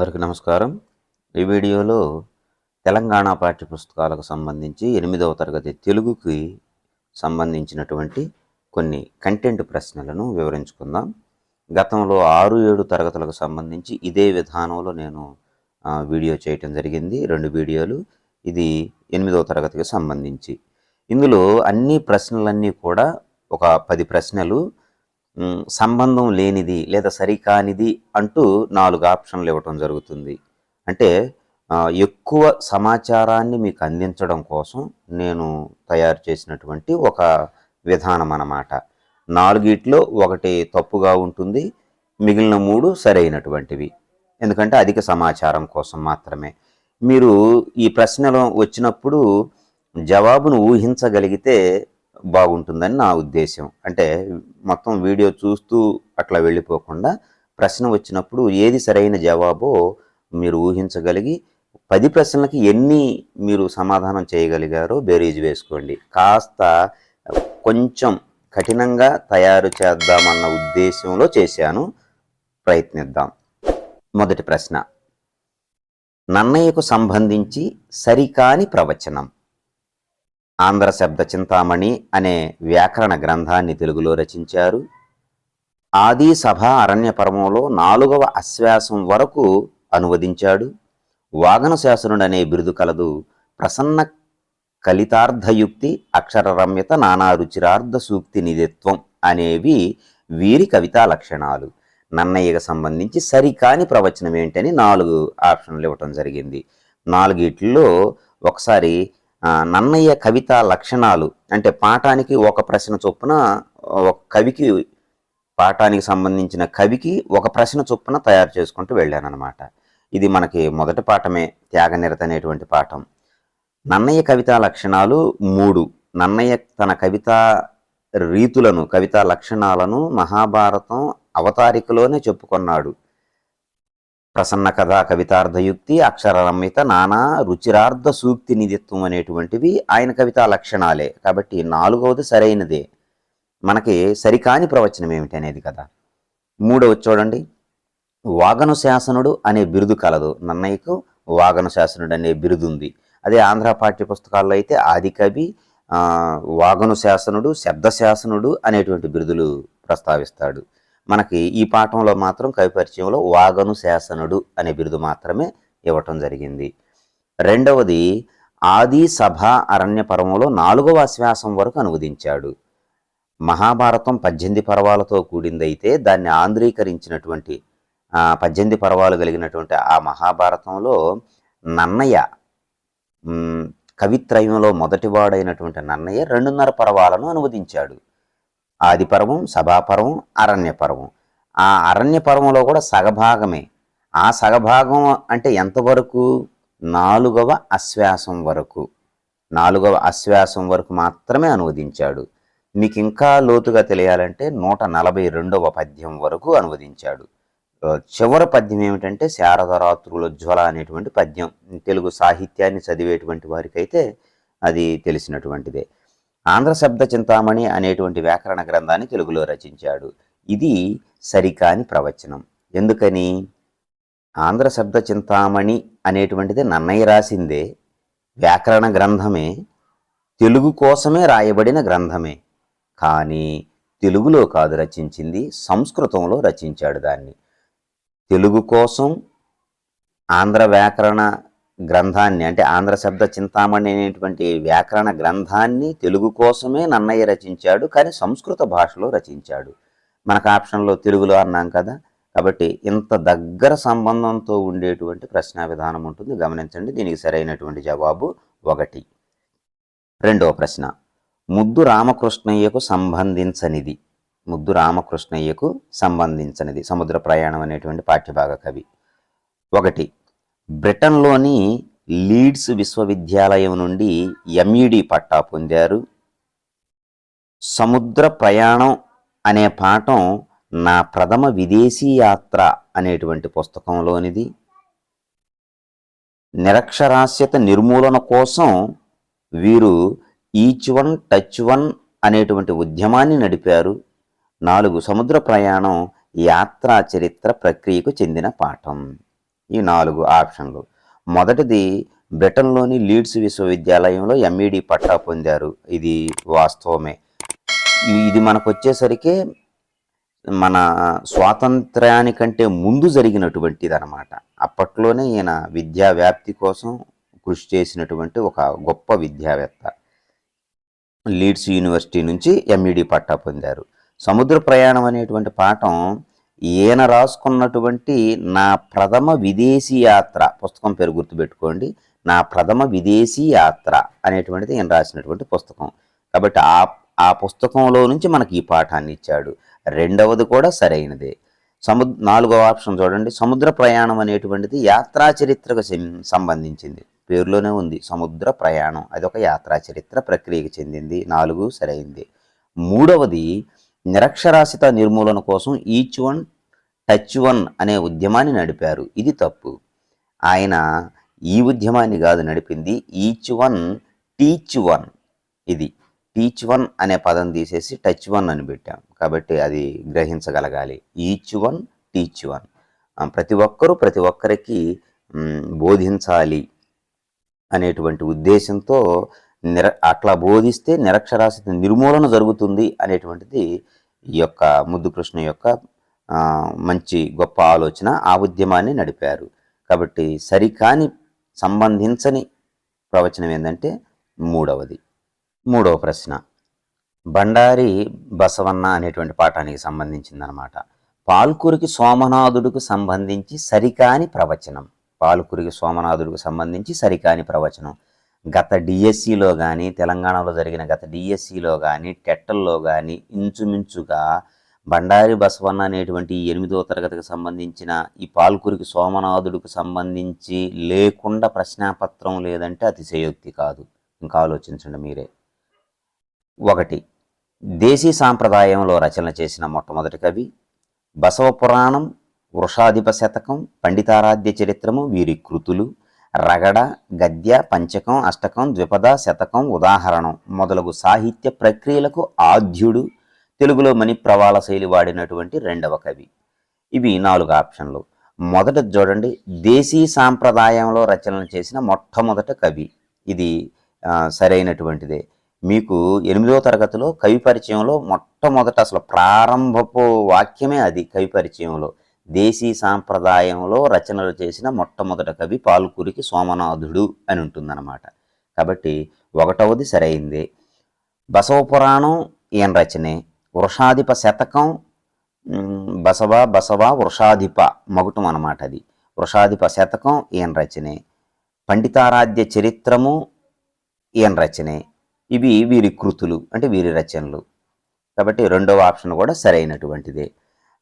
అందరికీ నమస్కారం. ఈ వీడియోలో తెలంగాణ పాఠ్యపుస్తకాలకు సంబంధించి ఎనిమిదవ తరగతి తెలుగుకి సంబంధించినటువంటి కొన్ని కంటెంట్ ప్రశ్నలను వివరించుకుందాం. గతంలో ఆరు ఏడు తరగతులకు సంబంధించి ఇదే విధానంలో నేను వీడియో చేయటం జరిగింది. రెండు వీడియోలు. ఇది ఎనిమిదవ తరగతికి సంబంధించి. ఇందులో అన్ని ప్రశ్నలన్నీ కూడా ఒక పది ప్రశ్నలు సంబంధం లేనిది లేదా సరికానిది అంటూ నాలుగు ఆప్షన్లు ఇవ్వటం జరుగుతుంది. అంటే ఎక్కువ సమాచారాన్ని మీకు అందించడం కోసం నేను తయారు చేసినటువంటి ఒక విధానం అన్నమాట. నాలుగిట్లో ఒకటి తప్పుగా ఉంటుంది మిగిలిన మూడు సరైనటువంటివి. ఎందుకంటే అధిక సమాచారం కోసం మాత్రమే. మీరు ఈ ప్రశ్నలు వచ్చినప్పుడు జవాబును ఊహించగలిగితే బాగుంటుందని నా ఉద్దేశం అంటే మొత్తం వీడియో చూస్తూ అట్లా వెళ్ళిపోకుండా ప్రశ్న వచ్చినప్పుడు ఏది సరైన జవాబో మీరు ఊహించగలిగి పది ప్రశ్నలకి ఎన్ని మీరు సమాధానం చేయగలిగారో బేరీజ్ వేసుకోండి. కాస్త కొంచెం కఠినంగా తయారు చేద్దామన్న ఉద్దేశంలో చేశాను. ప్రయత్నిద్దాం. మొదటి ప్రశ్న. నన్నయ్యకు సంబంధించి సరికాని ప్రవచనం. ఆంధ్ర శబ్ద చింతామణి అనే వ్యాకరణ గ్రంథాన్ని తెలుగులో రచించారు. ఆది సభ అరణ్యపరమంలో నాలుగవ అశ్వాసం వరకు అనువదించాడు. వాగన శాసనుడనే బిరుదు కలదు. ప్రసన్న కలితార్థయుక్తి అక్షర రమ్యత నానా రుచిరార్థ సూక్తి నిధిత్వం అనేవి వీరి కవితా లక్షణాలు. నన్నయ్యకు సంబంధించి సరికాని ప్రవచనం ఏంటని నాలుగు ఆప్షన్లు ఇవ్వటం జరిగింది. నాలుగిట్లో ఒకసారి నన్నయ్య కవితా లక్షణాలు అంటే పాఠానికి ఒక ప్రశ్న చొప్పున ఒక కవికి పాఠానికి సంబంధించిన కవికి ఒక ప్రశ్న చొప్పున తయారు చేసుకుంటూ వెళ్ళానన్నమాట. ఇది మనకి మొదటి పాఠమే త్యాగనిరత అనేటువంటి పాఠం. నన్నయ్య కవితా లక్షణాలు మూడు. నన్నయ్య తన కవితా రీతులను కవితా లక్షణాలను మహాభారతం అవతారికలోనే చెప్పుకున్నాడు. ప్రసన్న కథ కవితార్థయుక్తి అక్షరరమ్యత నానా రుచిరార్థ సూక్తి నిధిత్వం అనేటువంటివి ఆయన కవితా లక్షణాలే. కాబట్టి నాలుగవది సరైనదే. మనకి సరికాని ప్రవచనం ఏమిటి అనేది కదా. మూడవది చూడండి. వాగను శాసనుడు అనే బిరుదు కలదు. నన్నయ్యకు వాగను శాసనుడు అనే బిరుదు ఉంది. అదే ఆంధ్ర పాఠ్య పుస్తకాల్లో అయితే ఆదికవి వాగను శాసనుడు శబ్ద శాసనుడు అనేటువంటి బిరుదులు ప్రస్తావిస్తాడు. మనకి ఈ పాఠంలో మాత్రం కవిపరిచయంలో వాగను శాసనుడు అనే బిరుదు మాత్రమే ఇవ్వటం జరిగింది. రెండవది ఆది సభ అరణ్య పర్వంలో నాలుగవ అశ్వాసం వరకు అనువదించాడు. మహాభారతం పద్దెనిమిది పర్వాలతో కూడిందైతే దాన్ని ఆంధ్రీకరించినటువంటి పద్దెనిమిది పర్వాలు కలిగినటువంటి ఆ మహాభారతంలో నన్నయ్య కవిత్రయంలో మొదటివాడైనటువంటి నన్నయ్య రెండున్నర పర్వాలను అనువదించాడు. ఆదిపర్వం సభాపర్వం అరణ్యపర్వం. ఆ అరణ్యపర్వంలో కూడా సగభాగమే. ఆ సగభాగం అంటే ఎంతవరకు నాలుగవ అశ్వాసం వరకు. నాలుగవ అశ్వాసం వరకు మాత్రమే అనువదించాడు. మీకు ఇంకా లోతుగా తెలియాలంటే నూట నలభై రెండవ పద్యం వరకు అనువదించాడు. చివరి పద్యం ఏమిటంటే శారదరాత్రుల జ్వల అనేటువంటి పద్యం. తెలుగు సాహిత్యాన్ని చదివేటువంటి వారికైతే అది తెలిసినటువంటిదే. ఆంధ్ర శబ్ద చింతామణి అనేటువంటి వ్యాకరణ గ్రంథాన్ని తెలుగులో రచించాడు. ఇది సరికాని ప్రవచనం. ఎందుకని? ఆంధ్ర శబ్ద చింతామణి అనేటువంటిది నన్నయ్య రాసిందే వ్యాకరణ గ్రంథమే తెలుగు కోసమే రాయబడిన గ్రంథమే. కానీ తెలుగులో కాదు రచించింది సంస్కృతంలో రచించాడు దాన్ని. తెలుగు కోసం ఆంధ్ర వ్యాకరణ గ్రంథాన్ని అంటే ఆంధ్ర శబ్ద చింతామణి అనేటువంటి వ్యాకరణ గ్రంథాన్ని తెలుగు కోసమే నన్నయ్య రచించాడు కానీ సంస్కృత భాషలో రచించాడు. మనకు ఆప్షన్లో తెలుగులో అన్నాం కదా కాబట్టి ఇంత దగ్గర సంబంధంతో ఉండేటువంటి ప్రశ్న విధానం ఉంటుంది. గమనించండి దీనికి సరైనటువంటి జవాబు ఒకటి. రెండవ ప్రశ్న. ముద్దు రామకృష్ణయ్యకు సంబంధించనిది. ముద్దు రామకృష్ణయ్యకు సంబంధించనిది. సముద్ర ప్రయాణం అనేటువంటి పాఠ్యభాగ కవి. ఒకటి. బ్రిటన్లోని లీడ్స్ విశ్వవిద్యాలయం నుండి ఎంఈడి పట్టా పొందారు. సముద్ర ప్రయాణం అనే పాఠం నా ప్రథమ విదేశీ యాత్ర అనేటువంటి పుస్తకంలోనిది. నిరక్షరాస్యత నిర్మూలన కోసం వీరు ఈచ్ వన్ టచ్ వన్ అనేటువంటి ఉద్యమాన్ని నడిపారు. నాలుగు సముద్ర ప్రయాణం యాత్రా చరిత్ర ప్రక్రియకు చెందిన పాఠం. ఈ నాలుగు ఆప్షన్లు. మొదటిది బ్రిటన్లోని లీడ్స్ విశ్వవిద్యాలయంలో ఎంఈడి పట్టా పొందారు. ఇది వాస్తవమే. ఇది మనకు వచ్చేసరికి మన స్వాతంత్ర్యానికంటే ముందు జరిగినటువంటిది అనమాట అప్పట్లోనే ఈయన విద్యా వ్యాప్తి కోసం కృషి చేసినటువంటి ఒక గొప్ప విద్యావేత్త. లీడ్స్ యూనివర్సిటీ నుంచి ఎంఈడి పట్టా పొందారు. సముద్ర ప్రయాణం అనేటువంటి పాఠం ఈయన రాసుకున్నటువంటి నా ప్రథమ విదేశీ యాత్ర పుస్తకం పేరు గుర్తుపెట్టుకోండి. నా ప్రథమ విదేశీ యాత్ర అనేటువంటిది ఈయన రాసినటువంటి పుస్తకం. కాబట్టి ఆ ఆ పుస్తకంలో నుంచి మనకి ఈ పాఠాన్ని ఇచ్చాడు. రెండవది కూడా సరైనదే. సముద్ర నాలుగవ ఆప్షన్ చూడండి. సముద్ర ప్రయాణం అనేటువంటిది యాత్రా చరిత్రకు సం- సంబంధించింది. పేరులోనే ఉంది. సముద్ర ప్రయాణం. అది ఒక యాత్రా చరిత్ర ప్రక్రియకు చెందింది. నాలుగు సరైంది. మూడవది నిరక్షరాస్యత నిర్మూలన కోసం ఈచ్ వన్ టచ్ వన్ అనే ఉద్యమాన్ని నడిపారు. ఇది తప్పు. ఆయన ఈ ఉద్యమాన్ని కాదు నడిపింది. ఈచ్ వన్ టీచ్ వన్ ఇది టీచ్ వన్ అనే పదం తీసేసి టచ్ వన్ అని పెట్టాం. కాబట్టి అది గ్రహించగలగాలి. ఈచ్ వన్ టీచ్ వన్ ప్రతి ఒక్కరూ ప్రతి ఒక్కరికి బోధించాలి అనేటువంటి ఉద్దేశంతో నిర అట్లా బోధిస్తే నిరక్షరాస్యత నిర్మూలన జరుగుతుంది అనేటువంటిది ఈ యొక్క ముద్దు కృష్ణ యొక్క మంచి గొప్ప ఆలోచన ఆ ఉద్యమాన్ని నడిపారు. కాబట్టి సరికాని సంబంధించని ప్రవచనం ఏంటంటే మూడవది. మూడవ ప్రశ్న. బండారి బసవన్న అనేటువంటి పాఠానికి సంబంధించిందనమాట. పాల్కురికి సోమనాథుడికి సంబంధించి సరికాని ప్రవచనం. పాల్కురికి సోమనాథుడికి సంబంధించి సరికాని ప్రవచనం. గత డిఎస్సిలో కానీ తెలంగాణలో జరిగిన గత డిఎస్సిలో కానీ టెట్టల్లో కానీ ఇంచుమించుగా బండారి బసవన్న అనేటువంటి ఎనిమిదో తరగతికి సంబంధించిన ఈ పాల్కురికి సోమనాథుడికి సంబంధించి లేకుండా ప్రశ్నాపత్రం లేదంటే అతిశయోక్తి కాదు. ఇంకా ఆలోచించండి మీరే. ఒకటి దేశీ సాంప్రదాయంలో రచన చేసిన మొట్టమొదటి కవి బసవ పురాణం వృషాధిప శతకం పండితారాధ్య చరిత్రము వీరి కృతులు రగడ గద్య పంచకం అష్టకం ద్విపద శతకం ఉదాహరణం మొదలగు సాహిత్య ప్రక్రియలకు ఆద్యుడు తెలుగులో మణి ప్రవాళ శైలి వాడినటువంటి రెండవ కవి. ఇవి నాలుగు ఆప్షన్లు. మొదట చూడండి దేశీ సాంప్రదాయంలో రచనలు చేసిన మొట్టమొదట కవి. ఇది సరైనటువంటిదే. మీకు ఎనిమిదవ తరగతిలో కవి పరిచయంలో మొట్టమొదట అసలు ప్రారంభపు వాక్యమే అది కవి పరిచయంలో. దేశీ సాంప్రదాయంలో రచనలు చేసిన మొట్టమొదట కవి పాల్కురికి సోమనాథుడు అని ఉంటుందన్నమాట. కాబట్టి ఒకటవది సరైందే. బసవ పురాణం ఈయన రచనే? వృషాధిప శతకం బసవ బసవ వృషాధిప మగుటం అన్నమాట అది. వృషాధిప శతకం ఈయన రచనే? పండితారాధ్య చరిత్రము ఈయన రచనే? ఇవి వీరి కృతులు అంటే వీరి రచనలు. కాబట్టి రెండవ ఆప్షన్ కూడా సరైనటువంటిదే.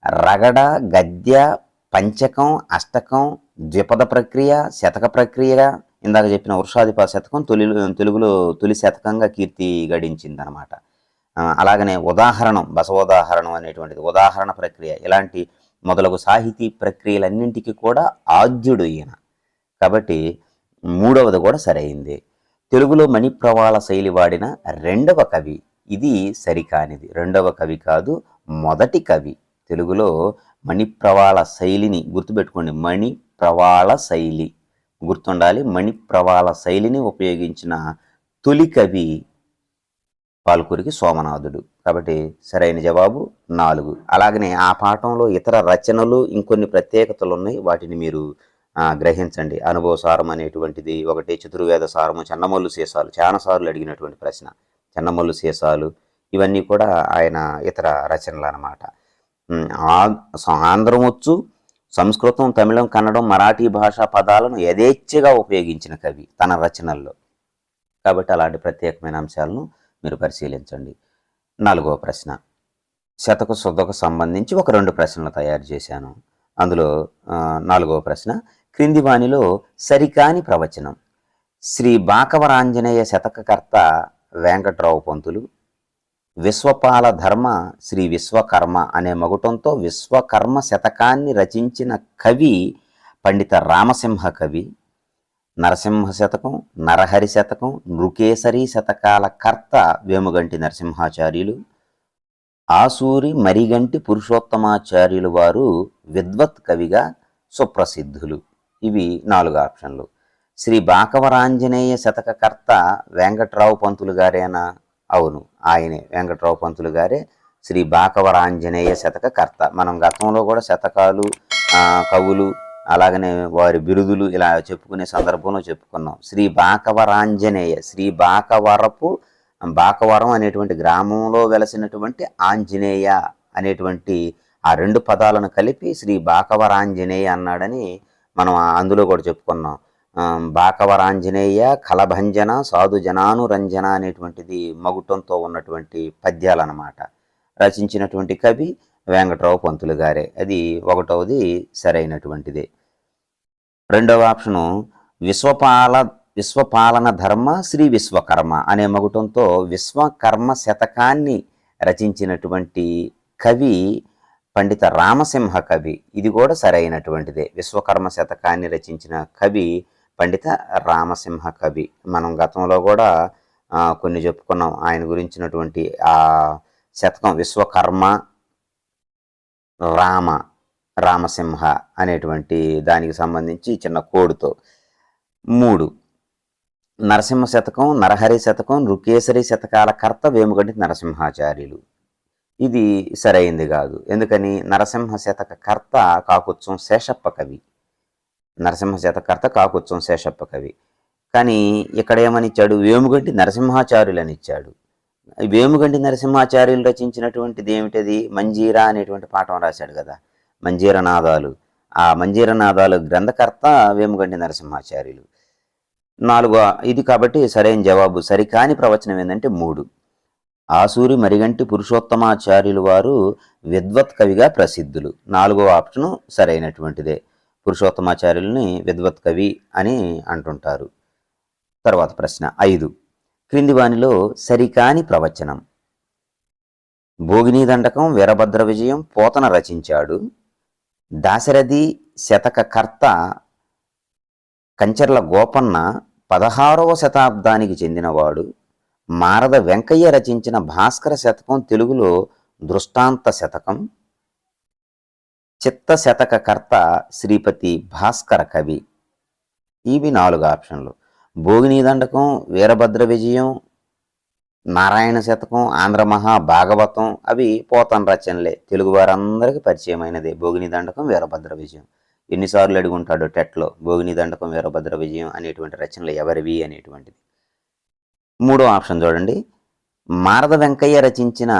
రగడ గద్య పంచకం అష్టకం ద్విపద ప్రక్రియ శతక ప్రక్రియ ఇందాక చెప్పిన వృషాధిప శతకం తొలి తెలుగులో తొలి శతకంగా కీర్తి గడించిందనమాట. అనమాట అలాగనే ఉదాహరణం బసవోదాహరణం అనేటువంటిది ఉదాహరణ ప్రక్రియ. ఇలాంటి మొదలగు సాహితీ ప్రక్రియలన్నింటికి కూడా ఆద్యుడు ఈయన. కాబట్టి మూడవది కూడా సరైంది. తెలుగులో మణిప్రవాళ శైలి వాడిన రెండవ కవి ఇది సరికానిది. రెండవ కవి కాదు మొదటి కవి. తెలుగులో మణిప్రవాళ శైలిని గుర్తుపెట్టుకోండి. మణిప్రవాళ శైలి. గుర్తుండాలి మణిప్రవాళ శైలిని ఉపయోగించిన తొలి కవి పాల్కూరికి సోమనాథుడు. కాబట్టి సరైన జవాబు నాలుగు. అలాగనే ఆ పాఠంలో ఇతర రచనలు ఇంకొన్ని ప్రత్యేకతలు ఉన్నాయి. వాటిని మీరు గ్రహించండి. అనుభవ సారం అనేటువంటిది ఒకటి చతుర్వేద సారము చెన్నమల్లు సీసాలు చాలాసార్లు అడిగినటువంటి ప్రశ్న. చెన్నమల్లు సీసాలు ఇవన్నీ కూడా ఆయన ఇతర రచనలు అన్నమాట ఆంధ్రమొచ్చు ఆంధ్రం వచ్చు సంస్కృతం తమిళం కన్నడం మరాఠీ భాషా పదాలను యథేచ్ఛగా ఉపయోగించిన కవి తన రచనల్లో. కాబట్టి అలాంటి ప్రత్యేకమైన అంశాలను మీరు పరిశీలించండి. నాలుగవ ప్రశ్న. శతక శుద్ధకు సంబంధించి ఒక రెండు ప్రశ్నలు తయారు చేశాను. అందులో నాలుగవ ప్రశ్న. క్రింది వాణిలో సరికాని ప్రవచనం. శ్రీ బాకవరాంజనేయ శతకకర్త వెంకట్రావు పంతులు విశ్వపాల ధర్మ శ్రీ విశ్వకర్మ అనే మగుటంతో విశ్వకర్మ శతకాన్ని రచించిన కవి పండిత రామసింహ కవి. నరసింహ శతకం నరహరి శతకం నృకేసరి శతకాల కర్త వేముగంటి నరసింహాచార్యులు. ఆసూరి మరిగంటి పురుషోత్తమాచార్యులు వారు విద్వత్ కవిగా సుప్రసిద్ధులు. ఇవి నాలుగు ఆప్షన్లు. శ్రీ బాకవరాంజనేయ శతకకర్త వెంకట్రావు పంతులు గారేనా? అవును. ఆయనే. వెంకట్రావు పంతులు గారే శ్రీ బాకవరాంజనేయ శతకకర్త మనం గతంలో కూడా శతకాలు కవులు అలాగనే వారి బిరుదులు ఇలా చెప్పుకునే సందర్భంలో చెప్పుకున్నాం. శ్రీ బాకవరాంజనేయ శ్రీ బాకవరపు బాకవరం అనేటువంటి గ్రామంలో వెలసినటువంటి ఆంజనేయ అనేటువంటి ఆ రెండు పదాలను కలిపి శ్రీ బాకవరాంజనేయ అన్నాడని మనం అందులో కూడా చెప్పుకున్నాం. బాకవరాంజనేయ కలభంజన సాధు జనానురంజన అనేటువంటిది మగుటంతో ఉన్నటువంటి పద్యాలన్నమాట. రచించినటువంటి కవి వెంకట్రావు పంతులు గారే. అది ఒకటవది సరైనటువంటిది. రెండవ ఆప్షను విశ్వపాల విశ్వపాలన ధర్మ శ్రీ విశ్వకర్మ అనే మగుటంతో విశ్వకర్మ శతకాన్ని రచించినటువంటి కవి పండిత రామసింహ కవి. ఇది కూడా సరైనటువంటిదే. విశ్వకర్మ శతకాన్ని రచించిన కవి పండిత రామసింహ కవి. మనం గతంలో కూడా కొన్ని చెప్పుకున్నాం. ఆయన గురించినటువంటి ఆ శతకం విశ్వకర్మ రామ రామసింహ అనేటువంటి దానికి సంబంధించి చిన్న కోడుతో. మూడు. నరసింహ శతకం నరహరి శతకం రుకేసరి శతకాల కర్త వేముగంటి నరసింహాచార్యులు. ఇది సరైంది కాదు. ఎందుకని? నరసింహ శతక కర్త కాకుత్సం శేషప్ప కవి. నరసింహ శతకర్త కాకుత్సం శేషప్ప కవి. కానీ ఇక్కడ ఏమనిచ్చాడు? వేముగంటి నరసింహాచార్యులు ఇచ్చాడు వేముగంటి నరసింహాచార్యులు రచించినటువంటిది ఏమిటది? మంజీరా అనేటువంటి పాఠం రాశాడు కదా మంజీర నాదాలు ఆ మంజీర నాదాలు గ్రంథకర్త వేముగంటి నరసింహాచార్యులు. నాలుగో ఇది కాబట్టి సరైన జవాబు. సరికాని ప్రవచనం ఏంటంటే మూడు. ఆసూరి మరిగంటి పురుషోత్తమాచార్యులు వారు విద్వత్ కవిగా ప్రసిద్ధులు. నాలుగో ఆప్షను సరైనటువంటిదే. పురుషోత్తమాచార్యుల్ని విద్వత్ కవి అని అంటుంటారు. తర్వాత ప్రశ్న ఐదు. క్రింది వానిలో సరికాని ప్రవచనం. భోగిని దండకం వీరభద్ర విజయం పోతన రచించాడు. దాశరథి శతక కర్త కంచర్ల గోపన్న పదహారవ శతాబ్దానికి చెందినవాడు. మారద వెంకయ్య రచించిన భాస్కర శతకం తెలుగులో దృష్టాంత శతకం. చిత్త శతక కర్త శ్రీపతి భాస్కర కవి. ఇవి నాలుగు ఆప్షన్లు. భోగిని దండకం వీరభద్ర విజయం నారాయణ శతకం ఆంధ్ర మహా భాగవతం అవి పోతన రచనలే. తెలుగు వారందరికీ పరిచయమైనదే. భోగిని దండకం వీరభద్ర విజయం. ఎన్నిసార్లు అడుగుంటాడు టెట్లో భోగిని దండకం వీరభద్ర విజయం అనేటువంటి రచనలు ఎవరివి అనేటువంటిది. మూడో ఆప్షన్ చూడండి. మారద వెంకయ్య రచించిన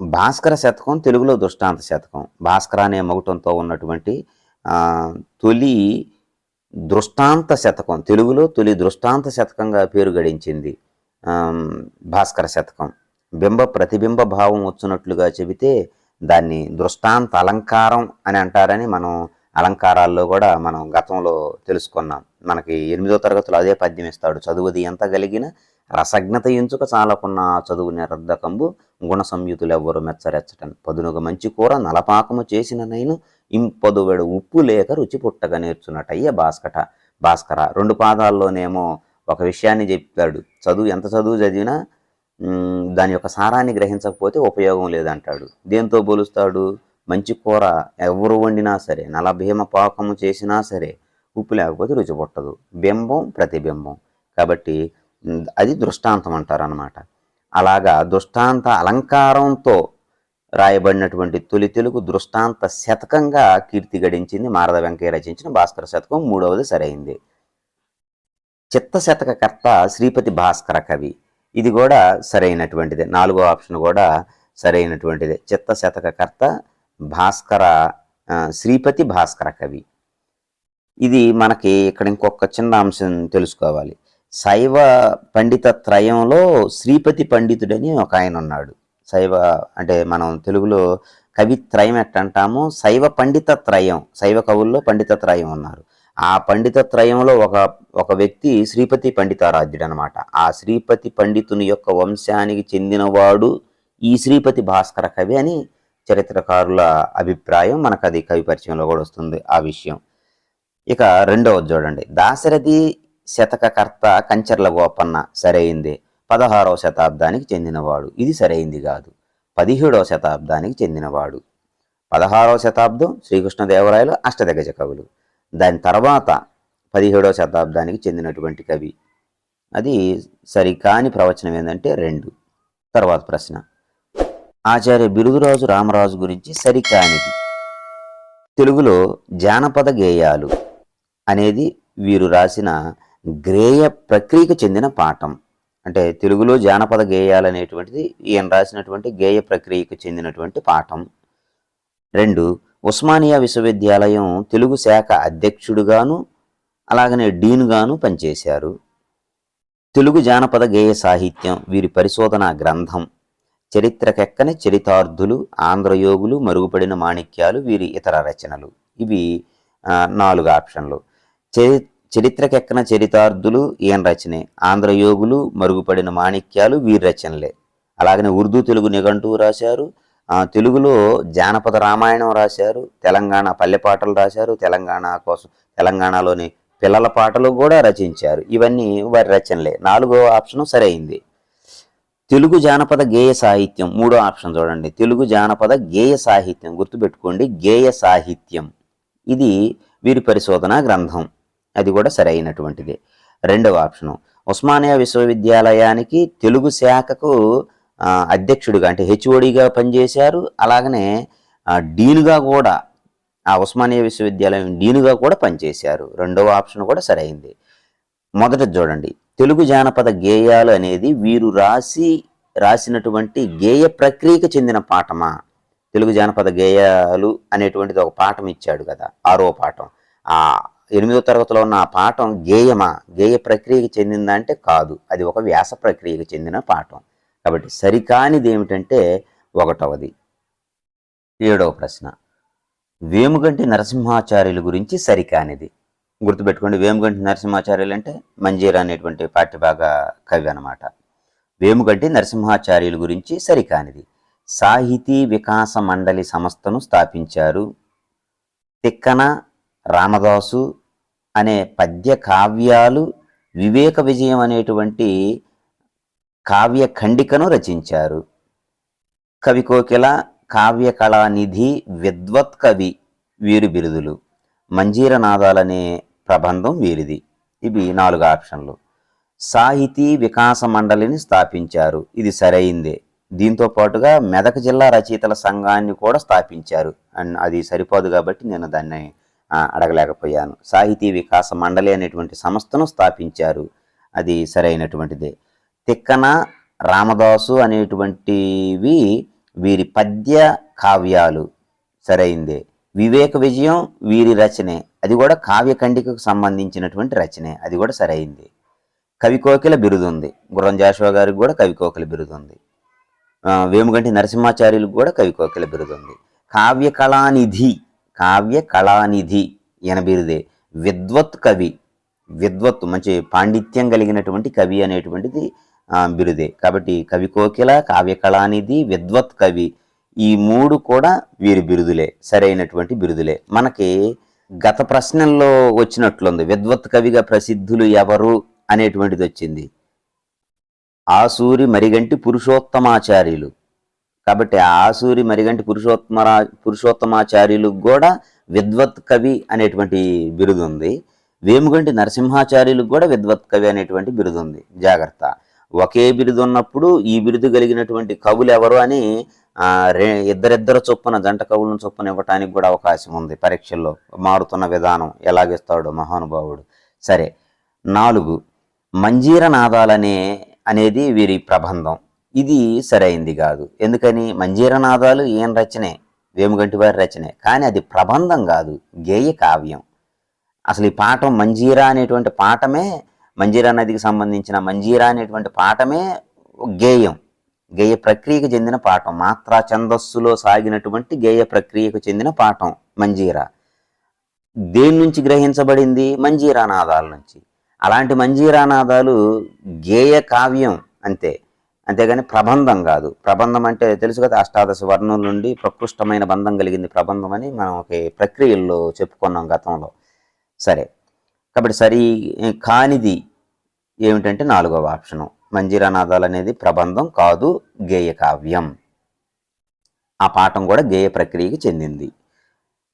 భాస్కర శతకం తెలుగులో దృష్టాంత శతకం. భాస్కర అనే మగుటంతో ఉన్నటువంటి తొలి దృష్టాంత శతకం తెలుగులో తొలి దృష్టాంత శతకంగా పేరు గడించింది భాస్కర శతకం. బింబ ప్రతిబింబ భావం వచ్చినట్లుగా చెబితే దాన్ని దృష్టాంత అలంకారం అని అంటారని మనం అలంకారాల్లో కూడా మనం గతంలో తెలుసుకున్నాం. మనకి ఎనిమిదో తరగతిలో అదే పద్యం ఇస్తాడు చదువుది ఎంత కలిగిన రసజ్ఞత ఎంచుక చాలకున్న చదువు నిరర్ధకంబు గుణ సంయుతులెవ్వరు మెచ్చరెచ్చటన్. పదునుగ మంచి కూర నలపాకము చేసిన నైను ఇంపదువెడు ఉప్పు లేక రుచి పుట్టగా నేర్చున్నటయ్య భాస్కట. భాస్కర రెండు పాదాల్లోనేమో ఒక విషయాన్ని చెప్తాడు చదువు ఎంత చదువు చదివినా దాని యొక్క సారాన్ని గ్రహించకపోతే ఉపయోగం లేదంటాడు. దేంతో పోలుస్తాడు మంచి కూర ఎవరు వండినా సరే నలభీమ పాకము చేసినా సరే ఉప్పు లేకపోతే రుచి పుట్టదు. బింబం ప్రతిబింబం. కాబట్టి అది దృష్టాంతం అంటారనమాట అలాగా దృష్టాంత అలంకారంతో రాయబడినటువంటి తొలి తెలుగు దృష్టాంత శతకంగా కీర్తి గడించింది మారద వెంకయ్య రచించిన భాస్కర శతకం మూడవది సరైంది. చిత్త శతకకర్త శ్రీపతి భాస్కర కవి. ఇది కూడా సరైనటువంటిదే. నాలుగో ఆప్షన్ కూడా సరైనటువంటిదే. చిత్త శతకకర్త భాస్కర శ్రీపతి భాస్కర కవి. ఇది మనకి ఇక్కడ ఇంకొక చిన్న అంశం తెలుసుకోవాలి. శైవ పండిత త్రయంలో శ్రీపతి పండితుడని ఒక ఆయన ఉన్నాడు. శైవ అంటే మనం తెలుగులో కవి త్రయం ఎట్టంటాము? శైవ పండిత త్రయం శైవ కవుల్లో పండిత త్రయం ఉన్నారు. ఆ పండిత త్రయంలో ఒక ఒక వ్యక్తి శ్రీపతి పండితారాధ్యుడు అనమాట ఆ శ్రీపతి పండితుని యొక్క వంశానికి చెందినవాడు ఈ శ్రీపతి భాస్కర కవి అని చరిత్రకారుల అభిప్రాయం మనకు అది కవి పరిచయంలో కూడా వస్తుంది ఆ విషయం. ఇక రెండవది చూడండి. దాశరథి శతకకర్త కంచర్ల గోపన్న సరైంది. పదహారవ శతాబ్దానికి చెందినవాడు. ఇది సరైంది కాదు. పదిహేడవ శతాబ్దానికి చెందినవాడు. పదహారవ శతాబ్దం శ్రీకృష్ణదేవరాయలు అష్టదిగ్గజ కవులు. దాని తర్వాత పదిహేడవ శతాబ్దానికి చెందినటువంటి కవి. అది సరికాని ప్రవచనం ఏంటంటే రెండు. తర్వాత ప్రశ్న. ఆచార్య బిరుదురాజు రామరాజు గురించి సరికానిది. తెలుగులో జానపద గేయాలు అనేది వీరు రాసిన గ్రేయ ప్రక్రియకు చెందిన పాఠం. అంటే తెలుగులో జానపద గేయాలు అనేటువంటిది ఈయన రాసినటువంటి గేయ ప్రక్రియకు చెందినటువంటి పాఠం. రెండు ఉస్మానియా విశ్వవిద్యాలయం తెలుగు శాఖ అధ్యక్షుడుగాను అలాగనే డీన్గాను పనిచేశారు. తెలుగు జానపద గేయ సాహిత్యం వీరి పరిశోధన గ్రంథం చరిత్రకెక్కని చరితార్థులు ఆంధ్రయోగులు మరుగుపడిన మాణిక్యాలు వీరి ఇతర రచనలు. ఇవి నాలుగు ఆప్షన్లు. చరి చరిత్రకెక్కన చరితార్థులు ఈయన రచనే. ఆంధ్రయోగులు మరుగుపడిన మాణిక్యాలు వీరి రచనలే. అలాగనే ఉర్దూ తెలుగు నిఘంటువు రాశారు. తెలుగులో జానపద రామాయణం రాశారు. తెలంగాణ పల్లె పాటలు రాశారు. తెలంగాణ కోసం తెలంగాణలోని పిల్లల పాటలు కూడా రచించారు. ఇవన్నీ వారి రచనలే. నాలుగో ఆప్షన్ సరైంది. తెలుగు జానపద గేయ సాహిత్యం. మూడో ఆప్షన్ చూడండి. తెలుగు జానపద గేయ సాహిత్యం. గుర్తుపెట్టుకోండి. గేయ సాహిత్యం. ఇది వీరి పరిశోధన గ్రంథం. అది కూడా సరైనటువంటిది. రెండవ ఆప్షను. ఉస్మానియా విశ్వవిద్యాలయానికి తెలుగు శాఖకు అధ్యక్షుడిగా అంటే హెచ్ఓడిగా పనిచేశారు. అలాగనే డీన్గా కూడా ఆ ఉస్మానియా విశ్వవిద్యాలయం డీన్గా కూడా పనిచేశారు. రెండవ ఆప్షన్ కూడా సరైంది. మొదట చూడండి. తెలుగు జానపద గేయాలు అనేది వీరు రాసి రాసినటువంటి గేయ ప్రక్రియకు చెందిన పాఠమా? తెలుగు జానపద గేయాలు అనేటువంటిది ఒక పాఠం ఇచ్చాడు కదా ఆరో పాఠం. ఆ ఎనిమిదో తరగతిలో ఉన్న ఆ పాఠం గేయమా? గేయ ప్రక్రియకి చెందిందా అంటే కాదు. అది ఒక వ్యాస ప్రక్రియకు చెందిన పాఠం. కాబట్టి సరికానిది ఏమిటంటే ఒకటవది. ఏడవ ప్రశ్న. వేముగంటి నరసింహాచార్యుల గురించి సరికానిది. గుర్తుపెట్టుకోండి వేముగంటి నరసింహాచార్యులు అంటే మంజీరా అనేటువంటి పాఠ్యభాగ కవి అన్నమాట. వేముగంటి నరసింహాచార్యుల గురించి సరికానిది. సాహితీ వికాస మండలి సంస్థను స్థాపించారు తిక్కన రామదాసు అనే పద్య కావ్యాలు వివేక విజయం అనేటువంటి కావ్య ఖండికను రచించారు. కవి కోకిల కావ్య కళానిధి విద్వత్ కవి వీరి బిరుదులు. మంజీర నాదాలనే ప్రబంధం వీరిది. ఇవి నాలుగు ఆప్షన్లు. సాహితీ వికాస మండలిని స్థాపించారు. ఇది సరైందే. దీంతో పాటుగా మెదక్ జిల్లా రచయితల సంఘాన్ని కూడా స్థాపించారు. అండ్ అది సరిపోదు కాబట్టి నేను దాన్ని అడగలేకపోయాను. సాహితీ వికాస మండలి అనేటువంటి సంస్థను స్థాపించారు. అది సరైనటువంటిదే. తిక్కన రామదాసు అనేటువంటివి వీరి పద్య కావ్యాలు సరైందే. వివేక విజయం వీరి రచనే. అది కూడా కావ్యఖండికకు సంబంధించినటువంటి రచనే. అది కూడా సరైంది. కవికోకిల బిరుదుంది. బిరుదు ఉంది గుర్రం జాషువా గారికి కూడా కవికోకిల బిరుదుంది. బిరుదు ఉంది వేముగంటి నరసింహాచార్యులకు కూడా కవికోకిల బిరుదుంది. బిరుదు ఉంది కావ్య కళానిధి ఈయన బిరుదే విద్వత్ కవి. విద్వత్ మంచి పాండిత్యం కలిగినటువంటి కవి అనేటువంటిది బిరుదే. కాబట్టి కవి కోకిల కావ్య కళానిధి విద్వత్ కవి ఈ మూడు కూడా వీరి బిరుదులే సరైనటువంటి బిరుదులే. మనకి గత ప్రశ్నల్లో వచ్చినట్లుంది విద్వత్ కవిగా ప్రసిద్ధులు ఎవరు అనేటువంటిది వచ్చింది ఆసూరి మరిగంటి పురుషోత్తమాచార్యులు. కాబట్టి ఆ ఆసూరి మరిగంటి పురుషోత్తమరా పురుషోత్తమాచార్యులకు కూడా విద్వత్ కవి అనేటువంటి బిరుదు ఉంది. వేముగంటి నరసింహాచార్యులకు కూడా విద్వత్ కవి అనేటువంటి బిరుదు ఉంది. జాగ్రత్త. ఒకే బిరుదు ఉన్నప్పుడు ఈ బిరుదు కలిగినటువంటి కవులు ఎవరు అని ఇద్దరిద్దరు చొప్పున జంట కవులను చొప్పున ఇవ్వటానికి కూడా అవకాశం ఉంది పరీక్షల్లో. మారుతున్న విధానం ఎలాగిస్తాడు మహానుభావుడు. సరే. నాలుగు. మంజీర నాదాలనే అనేది వీరి ప్రబంధం. ఇది సరైంది కాదు. ఎందుకని? మంజీరనాదాలు ఈయన రచనే? వేముగంటి వారి రచనే. కానీ అది ప్రబంధం కాదు. గేయ కావ్యం. అసలు ఈ పాఠం మంజీరా అనేటువంటి పాఠమే మంజీరా నదికి సంబంధించిన మంజీరా అనేటువంటి పాఠమే గేయం. గేయ ప్రక్రియకు చెందిన పాఠం. మాత్రా ఛందస్సులో సాగినటువంటి గేయ ప్రక్రియకు చెందిన పాఠం మంజీరా. దేని నుంచి గ్రహించబడింది? మంజీరా నాదాల నుంచి. అలాంటి మంజీరా నాదాలు గేయ కావ్యం అంతే. అంతేగాని ప్రబంధం కాదు. ప్రబంధం అంటే తెలుసు కదా అష్టాదశ వర్ణం నుండి ప్రకృష్టమైన బంధం కలిగింది ప్రబంధం అని మనం ఒక ప్రక్రియల్లో చెప్పుకున్నాం గతంలో. సరే. కాబట్టి సరి కానిది ఏమిటంటే నాలుగవ ఆప్షను. మంజీరానాదాలు అనేది ప్రబంధం కాదు గేయ కావ్యం. ఆ పాఠం కూడా గేయ ప్రక్రియకి చెందింది.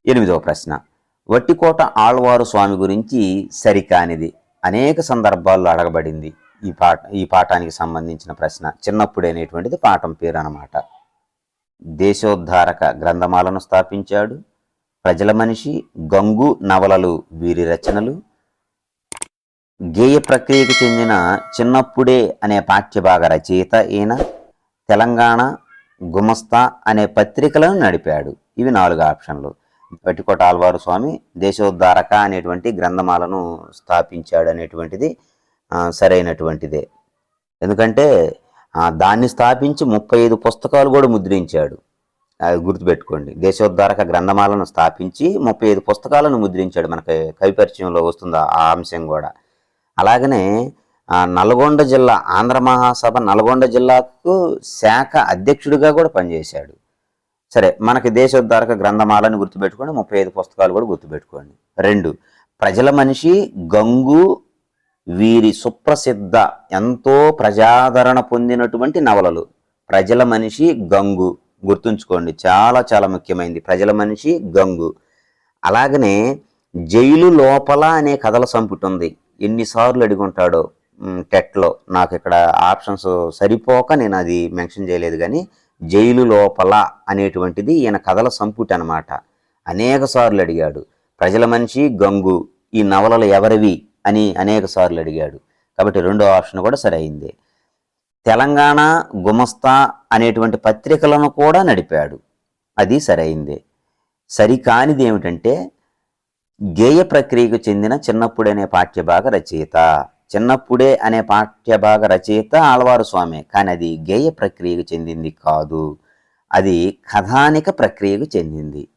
ఎనిమిదవ ప్రశ్న. వట్టికోట ఆళ్వారు స్వామి గురించి సరికానిది అనేక సందర్భాల్లో అడగబడింది. ఈ పాఠ ఈ పాఠానికి సంబంధించిన ప్రశ్న చిన్నప్పుడు అనేటువంటిది పాఠం పేరు అన్నమాట. దేశోద్ధారక గ్రంథమాలను స్థాపించాడు. ప్రజల మనిషి గంగు నవలలు వీరి రచనలు. గేయ ప్రక్రియకు చెందిన చిన్నప్పుడే అనే పాఠ్యభాగ రచయిత ఈయన. తెలంగాణ గుమస్తా అనే పత్రికలను నడిపాడు. ఇవి నాలుగు ఆప్షన్లు. పట్టికోట ఆల్వారు స్వామి దేశోద్ధారక అనేటువంటి గ్రంథమాలను స్థాపించాడు అనేటువంటిది సరైనటువంటిదే. ఎందుకంటే దాన్ని స్థాపించి ముప్పై ఐదు పుస్తకాలు కూడా ముద్రించాడు. అది గుర్తుపెట్టుకోండి. దేశోద్ధారక గ్రంథమాలను స్థాపించి ముప్పై ఐదు పుస్తకాలను ముద్రించాడు మనకి కవిపరిచయంలో వస్తుంది ఆ అంశం కూడా. అలాగనే నల్గొండ జిల్లా ఆంధ్ర మహాసభ నల్గొండ జిల్లాకు శాఖ అధ్యక్షుడిగా కూడా పనిచేశాడు. సరే మనకి దేశోద్ధారక గ్రంథమాలను గుర్తుపెట్టుకోండి. ముప్పై ఐదు పుస్తకాలు కూడా గుర్తుపెట్టుకోండి. రెండు ప్రజల మనిషి గంగు వీరి సుప్రసిద్ధ ఎంతో ప్రజాదరణ పొందినటువంటి నవలలు. ప్రజల మనిషి గంగు. గుర్తుంచుకోండి చాలా చాలా ముఖ్యమైనది ప్రజల మనిషి గంగు. అలాగనే జైలు లోపల అనే కథల సంపుటి ఉంది. ఎన్నిసార్లు అడుగుంటాడో టెట్లో. నాకు ఇక్కడ ఆప్షన్స్ సరిపోక నేను అది మెన్షన్ చేయలేదు కానీ జైలు లోపల అనేటువంటిది ఈయన కథల సంపుటి అనమాట అనేక సార్లు అడిగాడు. ప్రజల మనిషి గంగు. ఈ నవలలు ఎవరివి? అని అనేక సార్లు అడిగాడు. కాబట్టి రెండో ఆప్షన్ కూడా సరైందే. తెలంగాణ గుమస్తా అనేటువంటి పత్రికలను కూడా నడిపాడు. అది సరైందే. సరికానిది ఏమిటంటే గేయ ప్రక్రియకు చెందిన చిన్నప్పుడే అనే పాఠ్యభాగ రచయిత. చిన్నప్పుడే అనే పాఠ్యభాగ రచయిత ఆళ్వారు స్వామి. కానీ అది గేయ ప్రక్రియకు చెందింది కాదు. అది కథానిక ప్రక్రియకు చెందింది.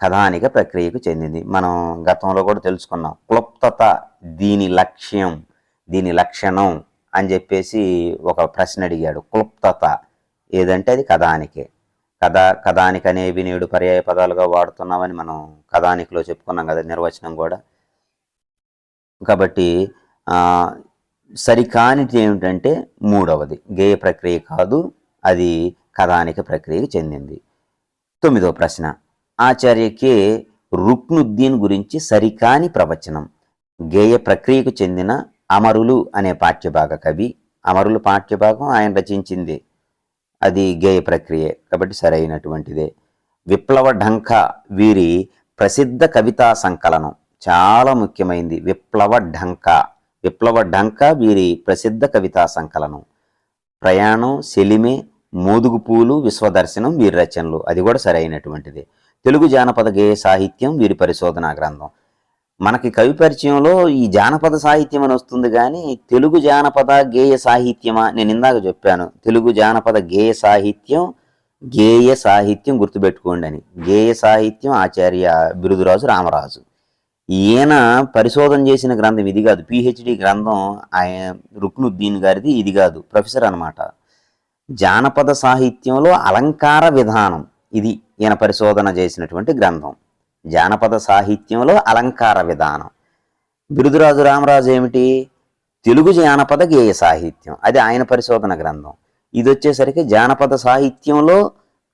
కథానిక ప్రక్రియకు చెందింది. మనం గతంలో కూడా తెలుసుకున్నాం. క్లుప్తత దీని లక్ష్యం దీని లక్షణం అని చెప్పేసి ఒక ప్రశ్న అడిగాడు. క్లుప్తత ఏదంటే అది కథానికే. కథ కథానిక అనేవి నేడు పర్యాయ పదాలుగా వాడుతున్నామని మనం కథానికలో చెప్పుకున్నాం కదా నిర్వచనం కూడా. కాబట్టి ఆ, సరికానిది ఏమిటంటే మూడవది. గేయ ప్రక్రియ కాదు అది కథానిక ప్రక్రియకు చెందింది. తొమ్మిదవ ప్రశ్న. ఆచార్యకే రుక్నుద్దీన్ గురించి సరికాని ప్రవచనం. గేయ ప్రక్రియకు చెందిన అమరులు అనే పాఠ్యభాగ కవి. అమరులు పాఠ్యభాగం ఆయన రచించింది. అది గేయ ప్రక్రియ కాబట్టి సరైనటువంటిదే. విప్లవ ఢంక వీరి ప్రసిద్ధ కవితా సంకలనం. చాలా ముఖ్యమైనది విప్లవ ఢంక. విప్లవ ఢంక వీరి ప్రసిద్ధ కవితా సంకలనం. ప్రయాణం సెలిమే మోదుగు పూలు విశ్వదర్శనం వీరి రచనలు. అది కూడా సరైనటువంటిది. తెలుగు జానపద గేయ సాహిత్యం వీరి పరిశోధనా గ్రంథం. మనకి కవి పరిచయంలో ఈ జానపద సాహిత్యం అని వస్తుంది కానీ తెలుగు జానపద గేయ సాహిత్యమా నేను ఇందాక చెప్పాను. తెలుగు జానపద గేయ సాహిత్యం గేయ సాహిత్యం గుర్తుపెట్టుకోండి అని. గేయ సాహిత్యం ఆచార్య బిరుదురాజు రామరాజు. ఈయన పరిశోధన చేసిన గ్రంథం ఇది కాదు. పిహెచ్డి గ్రంథం ఆయన రుక్నుద్దీన్ గారిది ఇది కాదు. ప్రొఫెసర్ అనమాట జానపద సాహిత్యంలో అలంకార విధానం ఇది ఈయన పరిశోధన చేసినటువంటి గ్రంథం. జానపద సాహిత్యంలో అలంకార విధానం. బిరుదురాజు రామరాజు ఏమిటి? తెలుగు జానపద గేయ సాహిత్యం. అది ఆయన పరిశోధన గ్రంథం. ఇది వచ్చేసరికి జానపద సాహిత్యంలో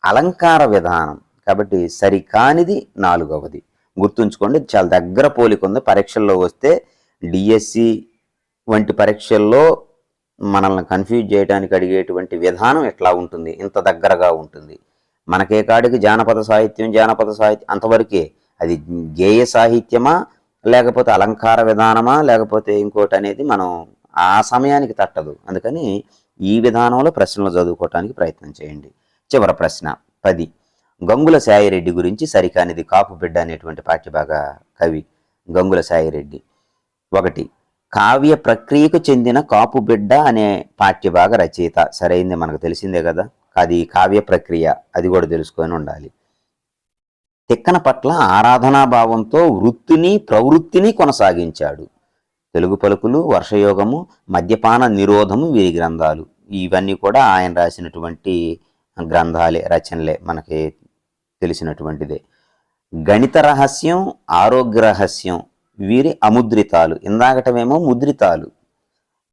అలంకార విధానం. కాబట్టి సరికానిది నాలుగవది. గుర్తుంచుకోండి చాలా దగ్గర పోలిక ఉంది. పరీక్షల్లో వస్తే డిఎస్సి వంటి పరీక్షల్లో మనల్ని కన్ఫ్యూజ్ చేయడానికి అడిగేటువంటి విధానం ఎట్లా ఉంటుంది? ఇంత దగ్గరగా ఉంటుంది. మనకే కాడికి జానపద సాహిత్యం జానపద సాహిత్యం అంతవరకే. అది గేయ సాహిత్యమా లేకపోతే అలంకార విధానమా లేకపోతే ఇంకోటి అనేది మనం ఆ సమయానికి తట్టదు. అందుకని ఈ విధానంలో ప్రశ్నలు చదువుకోవటానికి ప్రయత్నం చేయండి. చివరి ప్రశ్న పది. గంగుల సాయిరెడ్డి గురించి సరికానిది కాపు బిడ్డ అనేటువంటి పాఠ్యభాగ కవి గంగుల సాయిరెడ్డి. ఒకటి కావ్య ప్రక్రియకు చెందిన కాపు బిడ్డ అనే పాఠ్యభాగ రచయిత. సరైంది మనకు తెలిసిందే కదా? అది కావ్య ప్రక్రియ అది కూడా తెలుసుకొని ఉండాలి. తిక్కన పట్ల ఆరాధనా భావంతో వృత్తిని ప్రవృత్తిని కొనసాగించాడు. తెలుగు పలుకులు వర్షయోగము మద్యపాన నిరోధము వీరి గ్రంథాలు. ఇవన్నీ కూడా ఆయన రాసినటువంటి గ్రంథాలే రచనలే మనకి తెలిసినటువంటిదే. గణిత రహస్యం ఆరోగ్య రహస్యం వీరి అముద్రితాలు. ఇందాకటమేమో ముద్రితాలు.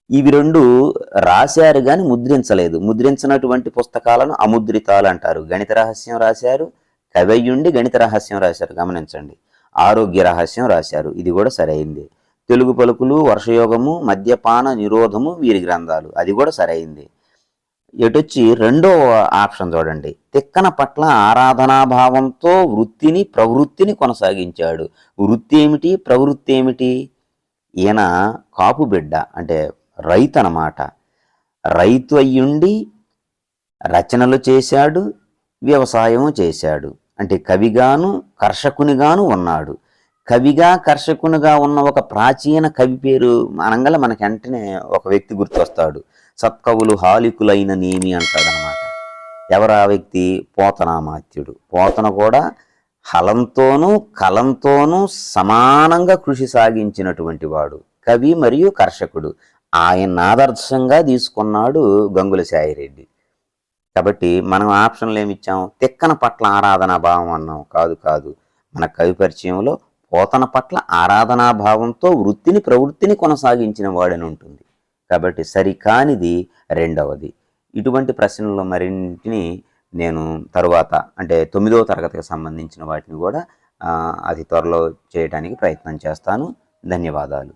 ఇవి రెండు రాశారు కానీ ముద్రించలేదు. ముద్రించినటువంటి పుస్తకాలను అముద్రితాలు అంటారు. గణిత రహస్యం రాశారు కవయ్యుండి గణిత రహస్యం రాశారు. గమనించండి. ఆరోగ్య రహస్యం రాశారు. ఇది కూడా సరైంది. తెలుగు పలుకులు వర్షయోగము మద్యపాన నిరోధము వీరి గ్రంథాలు. అది కూడా సరైంది. ఎటొచ్చి రెండో ఆప్షన్ చూడండి. తిక్కన పట్ల ఆరాధనాభావంతో వృత్తిని ప్రవృత్తిని కొనసాగించాడు. వృత్తి ఏమిటి? ప్రవృత్తి ఏమిటి? ఈయన కాపు బిడ్డ. అంటే రైతు అన్నమాట రైతు అయ్యుండి రచనలు చేశాడు వ్యవసాయం చేశాడు. అంటే కవిగాను కర్షకునిగాను ఉన్నాడు. కవిగా కర్షకునిగా ఉన్న ఒక ప్రాచీన కవి పేరు అనంగల మనకి వెంటనే ఒక వ్యక్తి గుర్తొస్తాడు. సత్కవులు హాలికులైన నేమి అంటాడనమాట ఎవరు ఆ వ్యక్తి? పోతనామాత్యుడు. పోతన కూడా హలంతోనూ కలంతోనూ సమానంగా కృషి సాగించినటువంటి వాడు. కవి మరియు కర్షకుడు. ఆయన ఆదర్శంగా తీసుకున్నాడు గంగుల సాయిరెడ్డి. కాబట్టి మనం ఆప్షన్లు ఏమి ఇచ్చాం? తిక్కన పట్ల ఆరాధనా భావం అన్నాం. కాదు కాదు. మన కవి పరిచయంలో పోతన పట్ల ఆరాధనా భావంతో వృత్తిని ప్రవృత్తిని కొనసాగించిన వాడని ఉంటుంది. కాబట్టి సరికానిది రెండవది. ఇటువంటి ప్రశ్నలు మరింటిని నేను తరువాత అంటే తొమ్మిదవ తరగతికి సంబంధించిన వాటిని కూడా అతి త్వరలో చేయడానికి ప్రయత్నం చేస్తాను. ధన్యవాదాలు.